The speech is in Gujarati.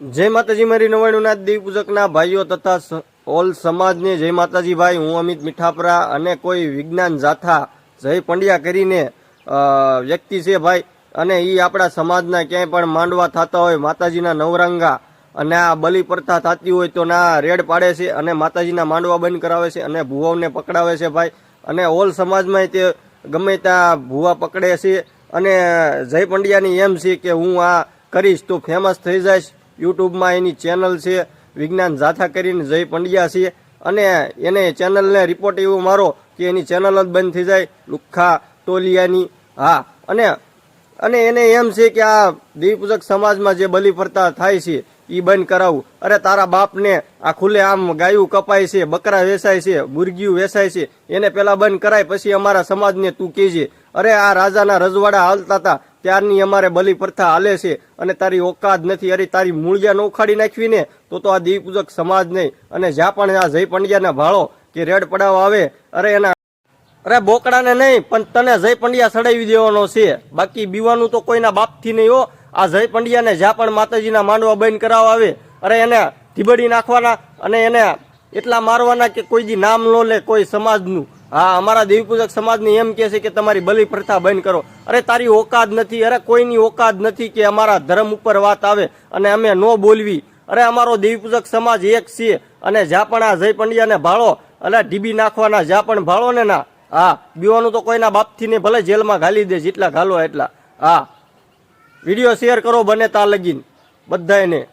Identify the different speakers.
Speaker 1: જય માતાજી, મારી નવાણુંના દેવી પૂજકના ભાઈઓ તથા ઓલ સમાજને જય માતાજી ભાઈ હું અમિત મીઠાપરા અને કોઈ વિજ્ઞાન જાથા જય પંડ્યા કરીને વ્યક્તિ છે ભાઈ. અને એ આપણા સમાજના ક્યાંય પણ માંડવા થતા હોય, માતાજીના નવરંગા અને આ બલિ પ્રથા થતી હોય તો ના રેડ પાડે છે અને માતાજીના માંડવા બંધ કરાવે છે અને ભુવાઓને પકડાવે છે ભાઈ. અને ઓલ સમાજમાં તે ગમે ત્યાં ભુવા પકડે છે. અને જય પંડ્યાની એમ છે કે હું આ કરીશ તો ફેમસ થઈ જઈશ. યુટ્યુબમાં એની ચેનલ છે, વિજ્ઞાન જાથા કરીને જય પંડ્યા છે. અને એને ચેનલને રિપોર્ટ એવો મારો કે એની ચેનલ જ બંધ થઈ જાય લુખ્ખા ટોલિયાની. હા, અને અને એને એમ છે કે આ દેવી સમાજમાં જે બલિ ફરતા થાય છે એ બંધ કરાવું. અરે તારા બાપને આ ખુલ્લે આમ ગાયું કપાય છે, બકરા વેચાય છે મુરગીયું વેચાય છે, એને પેલા બંધ કરાય, પછી અમારા સમાજને તું કહેજે. અરે, આ રાજાના રજવાડા હાલતા હતા. ત્યારની અમારે બલિ પ્રથા હાલે છે અને તારી ઓકાદ નથી. અરે, તારી મૂળિયા ન ઉખાડી નાખવી ને? તો તો આ દીપૂજક સમાજ નહીં. અને જ્યાં પણ આ જય પંડ્યાના ભાળો કે રેડ પડાવ આવે, અરે, એના અરે, બોકડાને નહીં, પણ તને જય પંડ્યા સડાવી દેવાનો છે. બાકી બીવાનું તો કોઈના બાપથી નહીં હો. આ જય પંડ્યાને જ્યાં પણ માતાજીના માંડવા બંધ કરાવવા આવે, અરે, એને ધીબડી નાખવાના અને એને એટલા મારવાના કે કોઈ દી નામ ન લે કોઈ સમાજનું. હા, અમારા દેવીપૂજક સમાજની એમ કે છે કે તમારી બલિ પ્રથા બંધ કરો. અરે, તારી ઓકાદ નથી, અરે, કોઈની ઓકાદ નથી કે અમારા ધર્મ ઉપર વાત આવે અને અમે ન બોલવી. અરે, અમારો દેવીપૂજક સમાજ એક છે અને જ્યાં પણ આ જય પંડ્યાને ભાળો, અલા ડીબી નાખવાના જ્યાં પણ ભાળો ને ના. હા, બીવાનું તો કોઈના બાપથી ને ભલે જેલમાં ઘાલી દે, જેટલા ઘાલો એટલા. હા, વીડિયો શેર કરો, બને તા લગીન બધાને